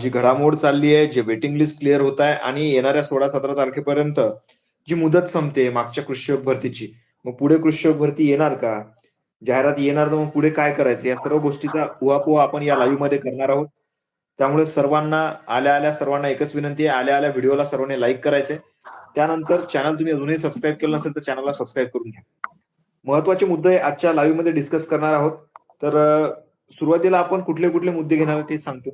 जी घडामोड चालली आहे, जे वेटिंग लिस्ट क्लिअर होत आहे आणि येणाऱ्या 16-17 तारखेपर्यंत जी मुदत संपते मागच्या कृषी भरतीची. मग पुढे कृषी भरती येणार का? जाहिरात येणार तर मग पुढे काय करायचं? या सर्व गोष्टीचा उहापोह आपण या लाईव्हमध्ये करणार आहोत. त्यामुळे सर्वांना आल्या-आल्या सर्वांना एकच विनंती आहे, आल्या-आल्या व्हिडिओला सर्वांनी लाईक करायचे त्यानंतर चॅनल तुम्ही अजूनही सबस्क्राईब केलं नसेल तर चॅनलला सबस्क्राईब करून घ्या. महत्त्वाचे मुद्दे आजच्या लाईव्हमध्ये डिस्कस करणार आहोत. तर सुरुवातीला आपण कुठले-कुठले मुद्दे घेणार ते सांगतो.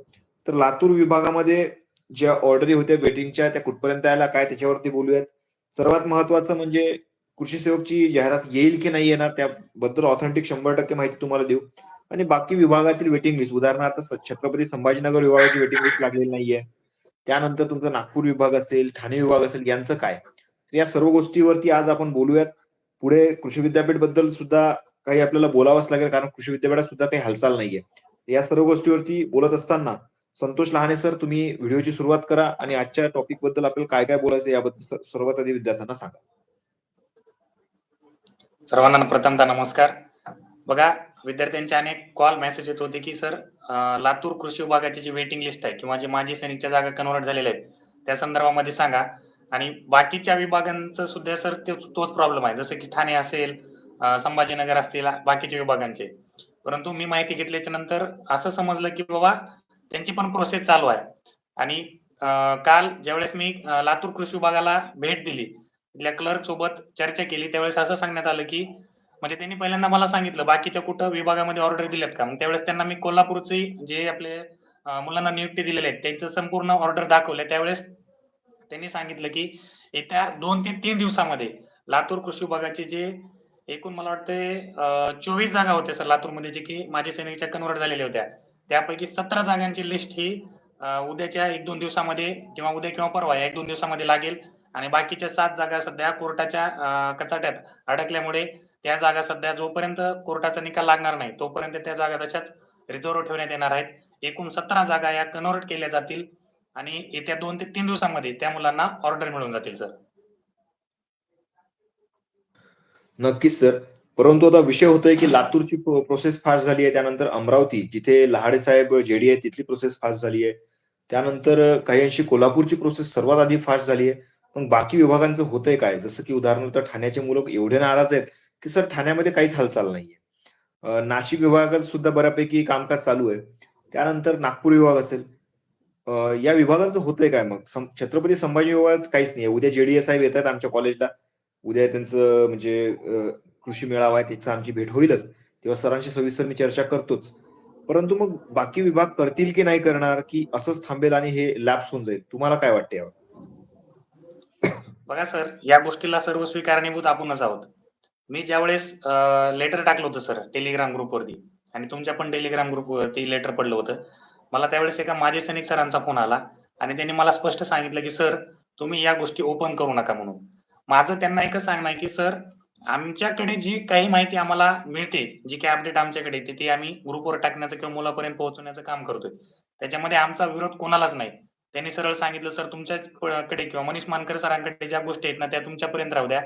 तर लातूर विभागामध्ये ज्या ऑर्डरी होत्या वेटिंगच्या त्या कुठपर्यंत आल्या काय त्याच्यावरती बोलूयात. सर्वात महत्वाचं म्हणजे कृषी सेवकची जाहिरात येईल की नाही येणार त्याबद्दल ऑथेंटिक 100% माहिती तुम्हाला देऊ आणि बाकी विभागातील वेटिंग लिस्ट उदाहरणार्थ छत्रपती संभाजीनगर विभागाची वेटिंग लिस्ट लागलेली नाहीये. त्यानंतर तुमचं नागपूर विभाग असेल, ठाणे विभाग असेल यांचं काय? या सर्व गोष्टीवरती आज आपण बोलूयात. पुढे कृषी विद्यापीठबद्दल सुद्धा काही आपल्याला बोलावंच लागेल कारण कृषी विद्यापीठात सुद्धा काही हालचाल नाहीये. या सर्व गोष्टीवरती बोलत असताना संतोष लहाने सर तुम्ही व्हिडिओची सुरुवात करा आणि आजच्या टॉपिकबद्दल आपल्याला काय-काय बोलायचं याबद्दल सर्वात आधी विद्यार्थ्यांना सांगा. सर्वांना प्रथमतः नमस्कार. बघा विद्यार्थ्यांचे अनेक कॉल, मेसेज येत होते, की सर लातूर कृषी विभागाची जी वेटिंग लिस्ट आहे किंवा जे माजी सैनिकच्या जागा कन्व्हर्ट झालेल्या आहेत, त्या संदर्भामध्ये सांगा आणि बाकीच्या विभागांचं सुद्धा सर तोच तोच प्रॉब्लेम आहे. जसं की ठाणे असेल, संभाजीनगर असतील, बाकीच्या विभागांचे. परंतु मी माहिती घेतल्याच्या नंतर असं समजलं, की बाबा त्यांची पण प्रोसेस चालू आहे आणि काल ज्यावेळेस मी लातूर कृषी विभागाला भेट दिली, तिथल्या क्लर्क सोबत चर्चा केली, त्यावेळेस असं सांगण्यात आलं, की म्हणजे त्यांनी पहिल्यांदा मला सांगितलं, बाकीच्या कुठं विभागामध्ये ऑर्डर दिल्यात का? मग त्यावेळेस त्यांना मी कोल्हापूरचे जे आपले मुलांना नियुक्ती दिलेल्या आहेत, त्यांचं संपूर्ण ऑर्डर दाखवलं त्यावेळेस त्यांनी सांगितलं, की येत्या दोन ते तीन दिवसामध्ये लातूर कृषी विभागाचे जे एकूण मला वाटते चोवीस जागा होत्या सर लातूरमध्ये, जे की माझे सैनिकच्या कन्व्हर्ट झालेल्या होत्या. त्यापैकी 17 जागांची लिस्ट ही उद्याच्या 1-2 दिवसामध्ये किंवा उद्या किंवा परवा या 1-2 दिवसामध्ये लागेल आणि बाकीच्या सात जागा सध्या कोर्टाच्या कचाट्यात अडकल्यामुळे त्या जागा सध्या जोपर्यंत कोर्टाचा निकाल लागणार नाही, तोपर्यंत त्या जागा तशाच रिझर्व्ह ठेवण्यात येणार आहेत. एकूण 17 जागा या कन्व्हर्ट केल्या जातील आणि येत्या दोन ते तीन दिवसामध्ये त्या मुलांना ऑर्डर मिळून जातील सर. नक्कीच सर. परंतु आता विषय होतोय, की लातूरची प्रोसेस फास्ट झाली आहे. त्यानंतर अमरावती जिथे लहाडे साहेब जेडी आहे तिथली प्रोसेस फास्ट झाली आहे. त्यानंतर काही अंशी कोल्हापूरची प्रोसेस सर्वात आधी फास्ट झाली आहे. मग बाकी विभागांचं होतंय काय? जसं की उदाहरणार्थ ठाण्याचे मुलं एवढे नाराज आहेत, की सर ठाण्यामध्ये काहीच हालचाल नाहीये. नाशिक विभागात सुद्धा बऱ्यापैकी कामकाज चालू आहे. त्यानंतर नागपूर विभाग असेल. या विभागांचं होतंय काय मग? छत्रपती संभाजी विभागात काहीच नाही उद्या जेडीए साहेब येतात आमच्या कॉलेजला. उद्या त्यांचं म्हणजे कृषी मेळावा आहे तिथं आमची भेट होईलच. तेव्हा सरांशी सविस्तर मी चर्चा करतोच. परंतु मग बाकी विभाग करतील की नाही करणार, की असंच थांबेल आणि हे लॅप्स होऊन जाईल? तुम्हाला काय वाटते यावर? बघा सर, या गोष्टीला सर्वस्वी कारणीभूत आपणच आहोत. मी ज्यावेळेस लेटर टाकलं होतं सर टेलिग्राम ग्रुपवरती आणि तुमच्या पण टेलिग्राम ग्रुपवरती लेटर पडलं होतं. मला त्यावेळेस एका माझे सैनिक सरांचा फोन आला आणि त्यांनी मला स्पष्ट सांगितलं, की "सर, तुम्ही या गोष्टी ओपन करू नका" म्हणून. माझं त्यांना एकच सांगणं आहे, की "सर, आमच्याकडे जी काही माहिती आम्हाला मिळते, जी काही अपडेट आमच्याकडे येते, ती आम्ही ग्रुपवर टाकण्याचं किंवा मुलापर्यंत पोहोचवण्याचं काम करतोय. त्याच्यामध्ये आमचा विरोध कोणालाच नाही." त्यांनी सरळ सांगितलं, "सर, तुमच्याच कडे किंवा मनीष मानकर सरांकडे ज्या गोष्टी आहेत ना, त्या तुमच्यापर्यंत राहू द्या.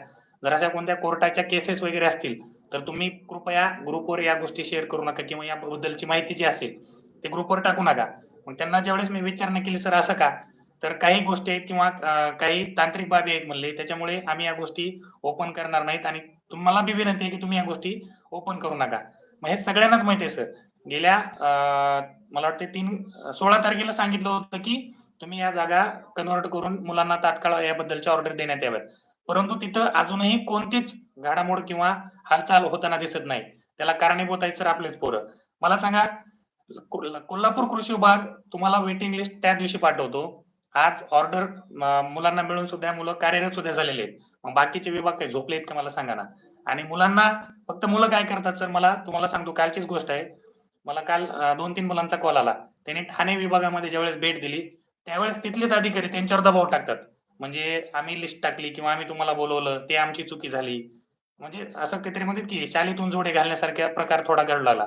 जर अशा कोणत्या कोर्टाच्या केसेस वगैरे असतील, तर तुम्ही कृपया ग्रुपवर या गोष्टी शेअर करू नका किंवा याबद्दलची माहिती जी असेल, ते ग्रुपवर टाकू नका." मग त्यांना ज्यावेळेस मी विचारणा केली, "सर, असं का?" तर काही गोष्टी आहेत किंवा काही तांत्रिक बाबी आहेत म्हणले, "त्याच्यामुळे आम्ही या गोष्टी ओपन करणार नाहीत आणि तुम्हाला बी विनंती आहे, की तुम्ही या गोष्टी ओपन करू नका." मग हे सगळ्यांनाच माहिती आहे सर. गेल्या मला वाटते तीन सोळा तारखेला सांगितलं होतं, की तुम्ही या जागा कन्व्हर्ट करून मुलांना तात्काळ याबद्दलच्या ऑर्डर देण्यात याव्यात. परंतु तिथं अजूनही कोणतीच घडामोड किंवा हालचाल होताना दिसत नाही. त्याला कारणीभूत आहेत सर आपलेच पोरं. मला सांगा कोल्हापूर कृषी विभाग तुम्हाला वेटिंग लिस्ट त्या दिवशी पाठवतो. आज ऑर्डर मुलांना मिळून सुद्धा मुलं कार्यरत सुद्धा झालेले आहेत. मग बाकीचे विभाग काय झोपले आहेत का मला सांगा ना? आणि मुलांना फक्त मुलं काय करतात सर मला तुम्हाला सांगतो कालचीच गोष्ट आहे. मला काल दोन तीन मुलांचा कॉल आला. त्यांनी ठाणे विभागामध्ये ज्यावेळेस भेट दिली, त्यावेळेस तिथलेच अधिकारी त्यांच्यावर दबाव टाकतात. म्हणजे आम्ही लिस्ट टाकली किंवा आम्ही तुम्हाला बोलवलं, ते आमची चुकी झाली. म्हणजे असं काहीतरी म्हणतात, की शालीतून जोडे घालण्यासारख्या प्रकार थोडा घडला.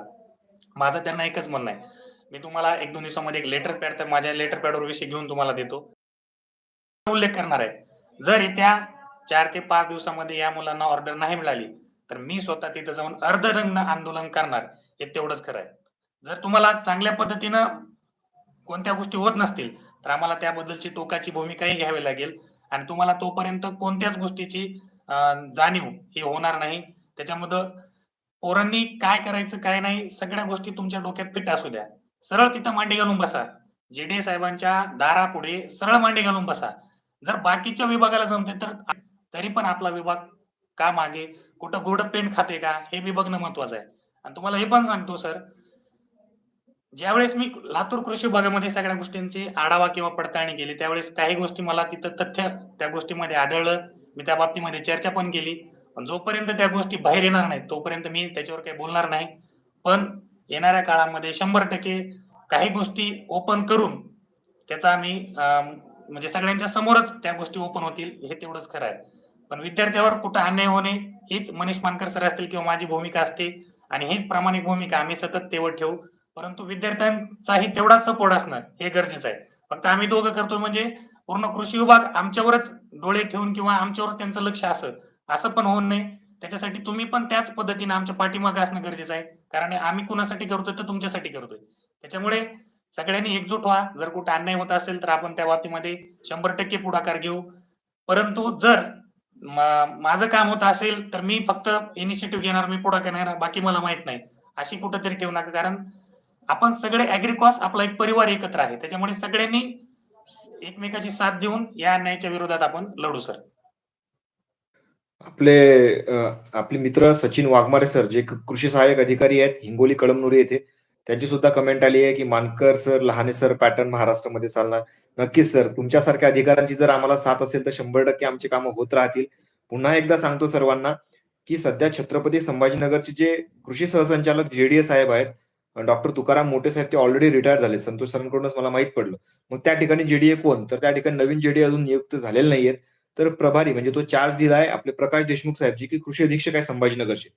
माझं त्यांना एकच म्हणणं आहे. मी तुम्हाला 1-2 दिवसामध्ये एक लेटर पॅड तर माझ्या लेटर पॅडवर विषय घेऊन तुम्हाला देतो. उल्लेख करणार आहे. जर येत्या चार ते पाच दिवसामध्ये या मुलांना ऑर्डर नाही मिळाली, तर मी स्वतः तिथं जाऊन अर्धरंग आंदोलन करणार, हे तेवढंच खरं आहे. जर तुम्हाला चांगल्या पद्धतीनं कोणत्या गोष्टी होत नसतील तर आम्हाला त्याबद्दलची टोकाची भूमिकाही घ्यावी लागेल आणि तुम्हाला तोपर्यंत कोणत्याच गोष्टीची जाणीव ही होणार नाही त्याच्यामध्ये पोरांनी काय करायचं काय नाही सगळ्या गोष्टी तुमच्या डोक्यात फिट असू द्या सरळ तिथं मांडी घालून बसा. जेडीए साहेबांच्या दारापुढे सरळ मांडी घालून बसा. जर बाकीच्या विभागाला जमते तर तरी पण आपला विभाग का मागे? कुठं गोड पेंट खाते का? हे मी बघणं महत्वाचं आहे. आणि तुम्हाला हे पण सांगतो सर. ज्यावेळेस मी लातूर कृषी विभागामध्ये सगळ्या गोष्टींची आढावा किंवा पडताळणी केली त्यावेळेस काही गोष्टी मला तिथं तथ्य त्या गोष्टीमध्ये आढळलं. मी त्या बाबतीमध्ये चर्चा पण केली. पण जोपर्यंत त्या गोष्टी बाहेर येणार नाहीत तोपर्यंत मी त्याच्यावर काही बोलणार नाही. पण येणाऱ्या काळामध्ये शंभर टक्के काही गोष्टी ओपन करून त्याचा आम्ही म्हणजे सगळ्यांच्या समोरच त्या गोष्टी ओपन होतील हे तेवढंच खरं आहे. पण विद्यार्थ्यावर कुठं अन्याय होणे हीच मनीष मानकर सर असतील किंवा माझी भूमिका असते आणि हीच प्रामाणिक भूमिका आम्ही सतत तेवढ ठेवू. परंतु विद्यार्थ्यांचाही तेवढाच सपोर्ट असणं हे गरजेचं आहे. फक्त आम्ही दोघं करतो म्हणजे पूर्ण कृषी विभाग आमच्यावरच डोळे ठेवून किंवा आमच्यावरच त्यांचं लक्ष असं असं पण होऊ नये. त्याच्यासाठी तुम्ही पण त्याच पद्धतीने आमच्या पाठीमागे असणं गरजेचं आहे. कारण आम्ही कुणासाठी करतोय तर तुमच्यासाठी करतोय. त्याच्यामुळे सगळ्यांनी एकजूट व्हा. जर कुठे अन्याय होत असेल तर आपण त्या बाबतीमध्ये शंभर टक्के पुढाकार घेऊ. परंतु जर माझं काम होत असेल तर मी फक्त इनिशिएटिव्ह घेणार मी पुढाकार घेणार बाकी मला माहीत नाही. अशी कुठंतरी ठेवू नका. कारण आपण सगळे अॅग्रिकॉस आपला एक परिवार एकत्र आहे. त्याच्यामुळे सगळ्यांनी एकमेकाची साथ देऊन या अन्यायाच्या विरोधात आपण लढू सर आपले आपले मित्र सचिन वाघमारे सर जे कृषी सहाय्यक अधिकारी आहेत हिंगोली कळमनुरी येथे त्यांची सुद्धा कमेंट आली आहे की Mankar sir Lahane sir pattern महाराष्ट्रामध्ये चालणार. नक्कीच सर तुमच्यासारख्या अधिकाऱ्यांची जर आम्हाला साथ असेल तर शंभर टक्के आमची कामं होत राहतील. पुन्हा एकदा सांगतो सर्वांना की सध्या छत्रपती संभाजीनगरचे जे कृषी सहसंचालक जेडीए साहेब आहेत डॉक्टर तुकाराम मोठे साहेब ते ऑलरेडी रिटायर झाले. संतोष सरांकडूनच मला माहीत पडलं. मग त्या ठिकाणी जेडीए कोण? तर त्या ठिकाणी नवीन जेडीए अजून नियुक्त झालेले नाहीयेत. तर प्रभारी म्हणजे तो चार्ज दिलाय आपले प्रकाश देशमुख साहेबजी की कृषी अधीक्षक आहे संभाजीनगरचे.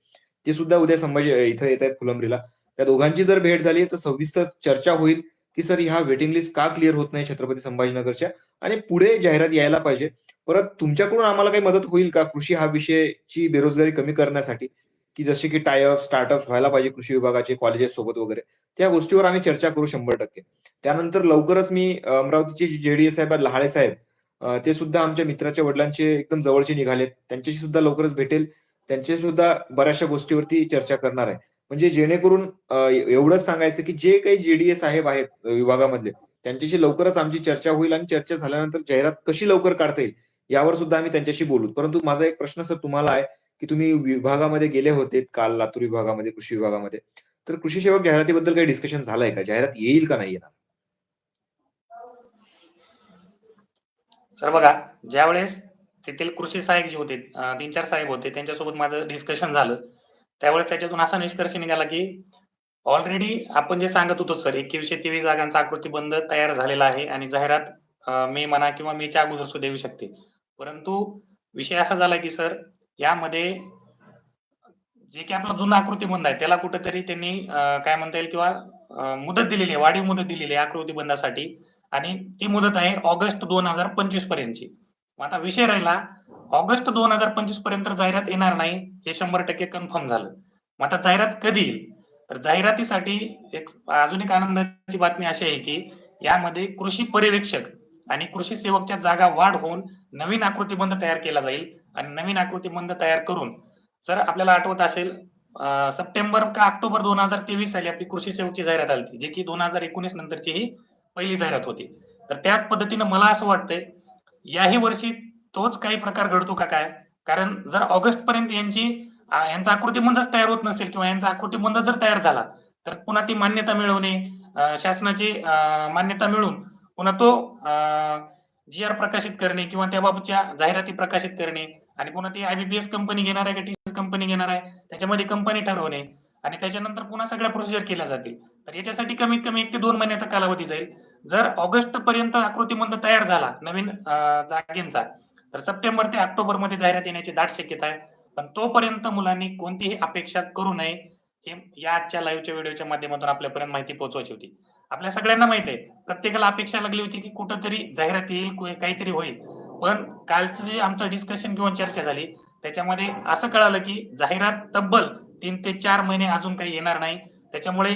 ते सुद्धा उद्या संभाजी इथं येत आहेत फुलंब्रीला. त्या दोघांची जर भेट झाली तर सविस्तर चर्चा होईल की सर ह्या वेटिंग लिस्ट का क्लिअर होत नाही छत्रपती संभाजीनगरच्या? आणि पुढे जाहिरात यायला पाहिजे. परत तुमच्याकडून आम्हाला काही मदत होईल का कृषी हा विषयची बेरोजगारी कमी करण्यासाठी? की जसे की टायअप स्टार्टअप व्हायला पाहिजे कृषी विभागाचे कॉलेजेस सोबत वगैरे. त्या गोष्टीवर आम्ही चर्चा करू शंभर टक्के. त्यानंतर लवकरच मी अ, अमरावतीचे जेडीएस साहेब लहाळे साहेब ते सुद्धा आमच्या मित्राच्या वडिलांचे एकदम जवळचे निघालेत. त्यांच्याशी सुद्धा लवकरच भेटेल. त्यांच्या सुद्धा बऱ्याचशा गोष्टीवरती चर्चा करणार आहे. म्हणजे जेणेकरून एवढंच सांगायचं की जे काही जेडीए साहेब आहेत विभागामधले त्यांच्याशी लवकरच आमची चर्चा होईल आणि चर्चा झाल्यानंतर जाहिरात कशी लवकर काढता येईल यावर सुद्धा आम्ही त्यांच्याशी बोलू. परंतु माझा एक प्रश्न सर तुम्हाला आहे की तुम्ही विभागामध्ये गेले होते काल लातूर विभागामध्ये कृषी विभागामध्ये. तर कृषी सेवक जाहिरातीबद्दल काही डिस्कशन झालंय का? जाहिरात येईल का नाही येणार? तर बघा ज्यावेळेस तेथील कृषी सहाय्यक जे होते तीन चार साहेब होते त्यांच्यासोबत माझं डिस्कशन झालं. त्यावेळेस त्याच्यातून असा निष्कर्ष निघाला की ऑलरेडी आपण जे सांगत होतो सर एकवीसशे तेवीस जागांचा आकृतीबंध तयार झालेला आहे आणि जाहिरात मे म्हणा किंवा मेच्या अगोदर सुद्धा येऊ शकते. परंतु विषय असा झाला की सर यामध्ये जे की आपला जुना आकृतीबंध आहे त्याला कुठेतरी त्यांनी काय म्हणता येईल किंवा मुदत दिलेली आहे वाढीव मुदत दिलेली आहे आकृतीबंधासाठी आणि ती मुदत आहे ऑगस्ट दोन हजार पंचवीस पर्यंतची. मग आता विषय राहिला ऑगस्ट दोन हजार पंचवीसपर्यंत जाहिरात येणार नाही हे शंभर टक्के कन्फर्म झालं. मग आता जाहिरात कधी येईल? तर जाहिरातीसाठी एक अजून एक आनंदाची बातमी अशी आहे की यामध्ये कृषी पर्यवेक्षक आणि कृषी सेवकच्या जागा वाढ होऊन नवीन आकृतीबंध तयार केला जाईल आणि नवीन आकृतीबंध तयार करून जर आपल्याला आठवत असेल सप्टेंबर का ऑक्टोबर दोन हजार तेवीस साली आपली कृषी सेवकची जाहिरात आली जे की दोन हजार एकोणीस नंतरची ही पहिली जाहिरात होती. तर त्याच पद्धतीनं मला असं वाटतंय याही वर्षी तोच काही प्रकार घडतो का काय? कारण जर ऑगस्ट पर्यंत यांची यांचा आकृतीबंधच तयार होत नसेल किंवा यांचा आकृतीबंध जर तयार झाला तर पुन्हा ती मान्यता मिळवणे शासनाची मान्यता मिळून पुन्हा तो जी आर प्रकाशित करणे किंवा त्याबाबतच्या जाहिराती प्रकाशित करणे आणि पुन्हा ती आयबीपीएस कंपनी घेणार आहे का टी कंपनी घेणार आहे त्याच्यामध्ये कंपनी ठरवणे आणि त्याच्यानंतर पुन्हा सगळ्या प्रोसिजर केल्या जातील. तर याच्यासाठी कमीत कमी एक ते दोन महिन्याचा कालावधी जाईल. जर ऑगस्ट पर्यंत आकृतीबंध तयार झाला नवीन जागींचा जागेंचा तर सप्टेंबर ते ऑक्टोबरमध्ये जाहिरात येण्याची दाट शक्यता आहे. पण तोपर्यंत मुलांनी कोणतीही अपेक्षा करू नये हे या आजच्या लाईव्हच्या व्हिडिओच्या माध्यमातून आपल्यापर्यंत माहिती पोहोचवायची होती. आपल्या सगळ्यांना माहिती आहे प्रत्येकाला अपेक्षा लागली होती की कुठंतरी जाहिरात येईल काहीतरी होईल. पण कालचं जे आमचं डिस्कशन किंवा चर्चा झाली त्याच्यामध्ये असं कळालं की जाहिरात तब्बल तीन ते चार महिने अजून काही येणार नाही. त्याच्यामुळे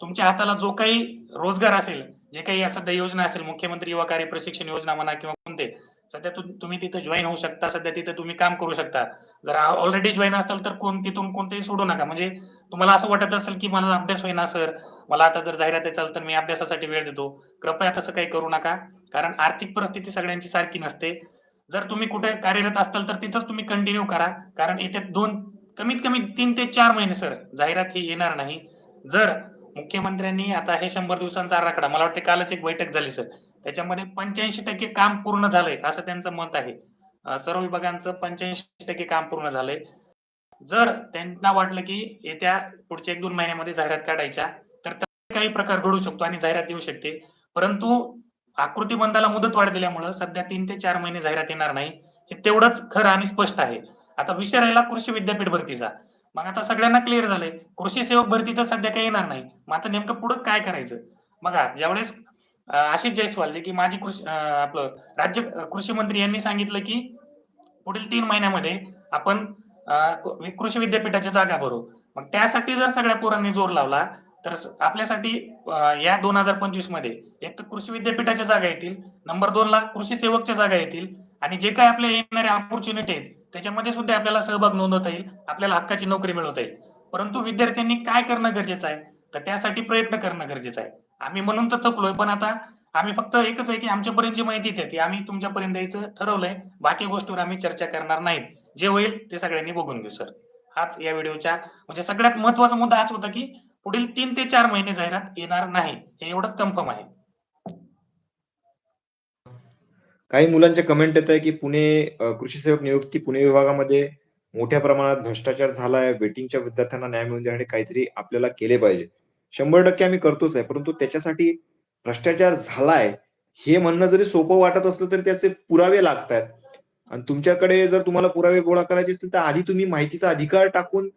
तुमच्या हाताला जो काही रोजगार असेल जे काही सध्या योजना असेल मुख्यमंत्री युवा कार्य प्रशिक्षण योजना म्हणा किंवा कोणते सध्या तुम्ही तिथे जॉईन होऊ शकता सध्या तिथे तुम्ही काम करू शकता. जर ऑलरेडी जॉईन असाल तर कोण तिथून कोणतेही सोडू नका. म्हणजे तुम्हाला असं वाटत असेल की मला अभ्यास होईना सर. मला आता जर जाहिरात चाल तर मी अभ्यासासाठी वेळ देतो. कृपया तसं काही करू नका. कारण आर्थिक परिस्थिती सगळ्यांची सारखी नसते. जर तुम्ही कुठे कार्यरत असाल तर तिथंच तुम्ही कंटिन्यू करा. कारण येत्या दोन कमीत कमी तीन ते चार महिने सर जाहिरात ही येणार नाही. जर मुख्यमंत्र्यांनी आता हे शंभर दिवसांचा आराखडा मला वाटते कालच एक बैठक झाली सर. त्याच्यामध्ये पंच्याऐंशी टक्के काम पूर्ण झालंय असं त्यांचं मत आहे. सर्व विभागांचं पंच्याऐंशी टक्के काम पूर्ण झालंय. जर त्यांना वाटलं की येत्या पुढच्या एक दोन महिन्यामध्ये जाहिरात काढायच्या तर काही प्रकार घडू शकतो आणि जाहिरात येऊ शकते. परंतु आकृती बंदाला मुदत वाढ दिल्यामुळं सध्या तीन ते चार महिने जाहिरात येणार नाही हे तेवढंच खरं आणि स्पष्ट आहे. आता विषय राहिला कृषी विद्यापीठ भरतीचा. मग आता सगळ्यांना क्लिअर झालंय. कृषी सेवक भरती तर सध्या काही येणार नाही. मग आता नेमकं पुढं काय करायचं? बघा ज्यावेळेस आशिष जयस्वाल जे की माजी कृषी आपलं राज्य कृषी मंत्री यांनी सांगितलं की पुढील तीन महिन्यामध्ये आपण कृषी विद्यापीठाच्या जागा भरू. मग त्यासाठी जर सगळ्या पोरांनी जोर लावला तर आपल्यासाठी या दोन हजार पंचवीसमध्ये एक तर कृषी विद्यापीठाच्या जागा येतील नंबर दोन ला कृषी सेवकच्या जागा येतील आणि जे काही आपल्या येणाऱ्या अपॉर्च्युनिटी आहेत त्याच्यामध्ये सुद्धा आपल्याला सहभाग नोंदवता येईल आपल्याला हक्काची नोकरी मिळवता येईल. परंतु विद्यार्थ्यांनी काय करणं गरजेचं आहे? तर त्यासाठी प्रयत्न करणं गरजेचं आहे. आम्ही म्हणून तर थकलोय पण आता आम्ही फक्त एकच आहे की आमच्यापर्यंत जी माहिती येते ती आम्ही तुमच्यापर्यंत द्यायचं ठरवलंय. बाकी गोष्टीवर आम्ही चर्चा करणार नाहीत. जे होईल ते सगळ्यांनी बघून घेऊ सर. हाच या व्हिडिओच्या म्हणजे सगळ्यात महत्त्वाचा मुद्दा हाच होता की पुढील तीन ते चार महिने जाहिरात येणार नाही. हे एवढंच कन्फर्म आहे. काही मुलांचे कमेंट येत आहे की पुणे अ, कृषी सेवक नियुक्ती पुणे विभागामध्ये मोठ्या प्रमाणात भ्रष्टाचार झालाय वेटिंगच्या विद्यार्थ्यांना न्याय मिळवून देण्यासाठी काहीतरी आपल्याला केले पाहिजे. शंभर टक्के आम्ही करतोच आहे परंतु त्याच्यासाठी भ्रष्टाचार झालाय हे म्हणणं जरी सोपं वाटत असलं तरी त्याचे पुरावे लागतात आणि तुमच्याकडे जर तुम्हाला पुरावे गोळा करायचे असतील तर आधी तुम्ही माहितीचा अधिकार टाकून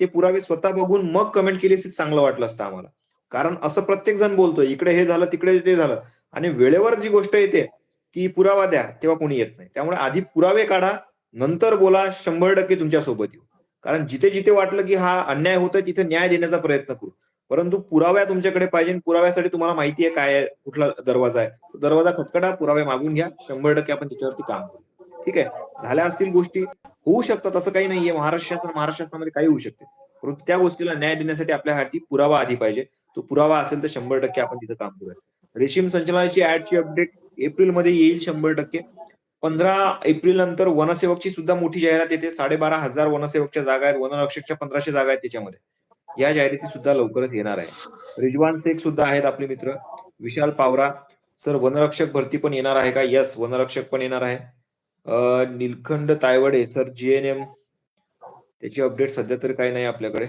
ते पुरावे स्वतः बघून मग कमेंट केली असती चांगलं वाटलं असतं आम्हाला. कारण असं प्रत्येक जण बोलतोय इकडे हे झालं तिकडे ते झालं. आणि वेळेवर जी गोष्ट येते की पुरावा द्या तेव्हा कोणी येत नाही. त्यामुळे आधी पुरावे काढा नंतर बोला शंभर टक्के तुमच्यासोबत येऊ. कारण जिथे जिथे वाटलं की हा अन्याय होतोय तिथे न्याय देण्याचा प्रयत्न करू. परंतु पुराव्या तुमच्याकडे पाहिजे पुराव्यासाठी तुम्हाला माहिती आहे काय कुठला दरवाजा आहे. तो दरवाजा खटखटा पुरावे मागून घ्या शंभर टक्के आपण त्याच्यावरती काम करू. ठीक आहे? झाल्या असतील गोष्टी. होऊ शकतात असं काही नाहीये. महाराष्ट्र शासन महाराष्ट्र शासनामध्ये काही होऊ शकते. परंतु त्या गोष्टीला न्याय देण्यासाठी आपल्या हाती पुरावा आधी पाहिजे. तो पुरावा असेल तर शंभर टक्के आपण तिथं काम करूया. रेशीम संचलनाची ऍडची अपडेट एप्रिलमध्ये येईल शंभर टक्के. पंधरा एप्रिल नंतर वनसेवकची सुद्धा मोठी जाहिरात येते. साडेबारा हजार वनसेवकच्या जागा आहेत. वनरक्षकच्या पंधराशे जागा आहेत त्याच्यामध्ये. या जाहिराती सुद्धा लवकरच येणार आहे. रिजवान शेख सुद्धा आहेत आपले मित्र. विशाल पावरा. सर वनरक्षक भरती पण येणार आहे का? यस वनरक्षक पण येणार आहे. निलखंड तायवडे सर जीएनएम त्याची अपडेट सध्या तर काही नाही आपल्याकडे.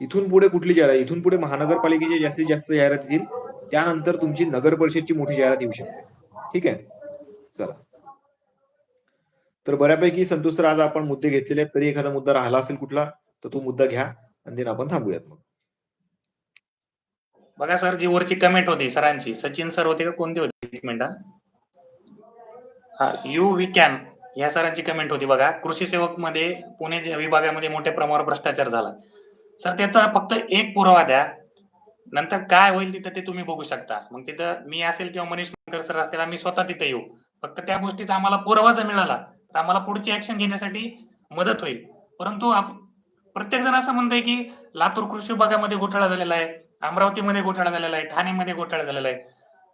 इथून पुढे कुठली जाहिरात? इथून पुढे महानगरपालिकेची जास्तीत जास्त जाहिरात येतील. त्यानंतर तुमची नगर परिषदची मोठी जाहिरात येऊ शकते. ठीक आहे? चला. तर बऱ्यापैकी संतोष सर आज आपण मुद्दे घेतलेले आहेत. तरी एखादा मुद्दा राहिला असेल कुठला तर तो मुद्दा घ्या आणि then आपण थांबूयात मग. बघा सर जी वरची कमेंट होती सरांची सचिन सर होते का? कोणती होती? एक मिनिट हा. यू वी कॅन या सरांची कमेंट होती बघा. कृषी सेवकमध्ये पुणे विभागामध्ये मोठ्या प्रमाणावर भ्रष्टाचार झाला. सर त्याचा फक्त एक पुरावा द्या. नंतर काय होईल तिथं ते तुम्ही बघू शकता. मग तिथं मी असेल किंवा मनीष मंकर सर असतील आम्ही स्वतः तिथे येऊ. फक्त त्या गोष्टीचा आम्हाला पुरावा जर मिळाला. तर आम्हाला पुढची ऍक्शन घेण्यासाठी मदत होईल. परंतु प्रत्येक जण असं म्हणतंय की लातूर कृषी विभागामध्ये घोटाळा झालेला आहे अमरावतीमध्ये घोटाळा झालेला आहे ठाणेमध्ये घोटाळा झालेला आहे.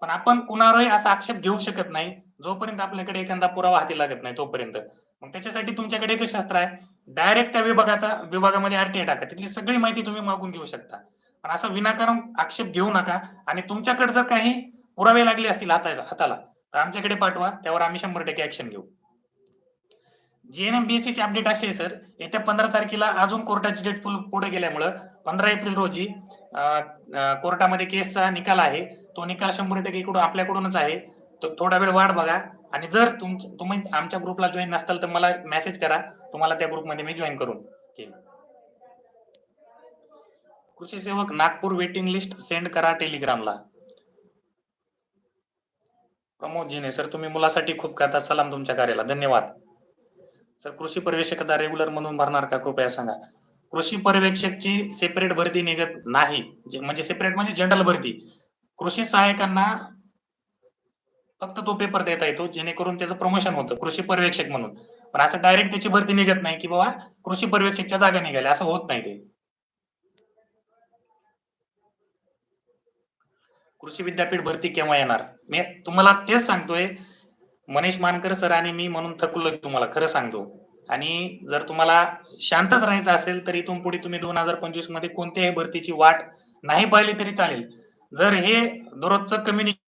पण आपण कुणावरही असा आक्षेप घेऊ शकत नाही जोपर्यंत आपल्याकडे एखादा पुरावा हाती लागत नाही तोपर्यंत. मग त्याच्यासाठी तुमच्याकडे एक शास्त्र आहे. डायरेक्ट त्या विभागाचा विभागामध्ये आरटीआय टाका. तिथली सगळी माहिती तुम्ही मागून घेऊ शकता. पण असं विनाकारण आक्षेप घेऊ नका. आणि तुमच्याकडे जर काही पुरावे लागले असतील हाताला हाताला तर आमच्याकडे पाठवा त्यावर आम्ही शंभर टक्के ऍक्शन घेऊ. जीएनएमबीएससी ची अपडेट अशी आहे सर येत्या पंधरा तारखेला अजून कोर्टाची डेट पुढे गेल्यामुळं पंधरा एप्रिल रोजी कोर्टामध्ये केसचा निकाल आहे. तो निकाल शंभर टक्के इकडून आपल्याकडूनच आहे. तो थोडा वेळ वाट बघा. आणि जर तुम तुम्ही आमच्या ग्रुपला जॉईन नसताल तर मला मेसेज करा. तुम्हाला त्या ग्रुपमध्ये मी जॉईन करून केलं कृषी सेवक नागपूर वेटिंग लिस्ट सेंड करा टेलिग्रामला प्रमोदजीने सर तुम्ही मुलासाठी खूप करता. सलाम तुमच्या कार्याला. धन्यवाद. सर कृषी पर्यवेक्षकता रेग्युलर म्हणून भरणार का? कृपया सांगा. कृषी पर्यवेक्षकची सेपरेट भरती निघत नाही. म्हणजे सेपरेट म्हणजे जनरल भरती. कृषी सहाय्यकांना फक्त तो पेपर देता येतो जेणेकरून त्याचं प्रमोशन होतं. कृषी पर्यवेक्षक म्हणून. पण असं डायरेक्ट त्याची भरती निघत नाही की बाबा कृषी पर्यवेक्षकच्या जागा निघाल्या. असं होत नाही ते. कृषी विद्यापीठ भरती केव्हा येणार? मी तुम्हाला तेच सांगतोय. मनीष मानकर सर आणि मी म्हणून थकलोय तुम्हाला खरं सांगतो. आणि जर तुम्हाला शांतच राहायचं असेल तर इथून पुढे तुम्ही दोन हजार पंचवीसमध्ये कोणत्याही भरतीची वाट नाही पाहिली तरी चालेल. जर हे दररोजचं कम्युनिकेशन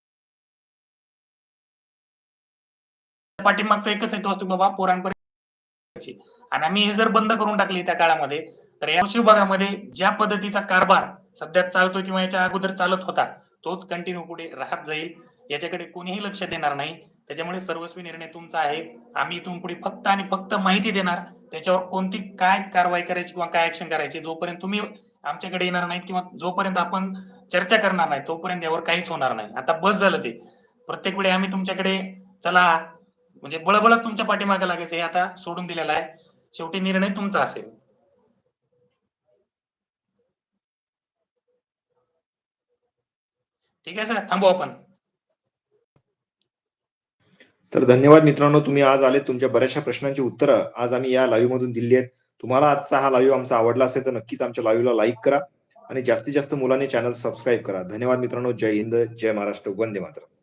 पाठीमागचा एकच हेतू असतो बाबा पोरांपर्यंत आणि आम्ही हे जर बंद करून टाकली त्या काळामध्ये तर या कृषी विभागामध्ये ज्या पद्धतीचा कारभार सध्या चालतोय किंवा याच्या अगोदर चालत होता तोच कंटिन्यू पुढे राहत जाईल. याच्याकडे कोणीही लक्ष देणार नाही. त्याच्यामुळे सर्वस्वी निर्णय तुमचा आहे. आम्ही इथून पुढे फक्त आणि फक्त माहिती देणार. त्याच्यावर कोणती काय कारवाई करायची किंवा काय ऍक्शन करायची जोपर्यंत तुम्ही आमच्याकडे येणार नाही किंवा जोपर्यंत आपण चर्चा करणार नाही तोपर्यंत यावर काहीच होणार नाही. आता बस झालं ते. प्रत्येक वेळी आम्ही तुमच्याकडे चला म्हणजे बळबळच तुमच्या पाठीमागे लागायचं हे आता सोडून दिलेलं आहे. शेवटी निर्णय तुमचा असेल. ठीक आहे सर थांबू आपण. तर धन्यवाद मित्रांनो तुम्ही आज आले तुमच्या बऱ्याचशा प्रश्नांची उत्तरं आज आम्ही या लाईव्ह मधून दिली आहेत. तुम्हाला आजचा हा लाईव्ह आमचा आवडला असेल तर नक्कीच आमच्या लाईव्हला लाईक करा आणि जास्तीत जास्त मुलांनी चॅनल सबस्क्राईब करा. धन्यवाद मित्रांनो जय हिंद जय महाराष्ट्र वंदे मातरम.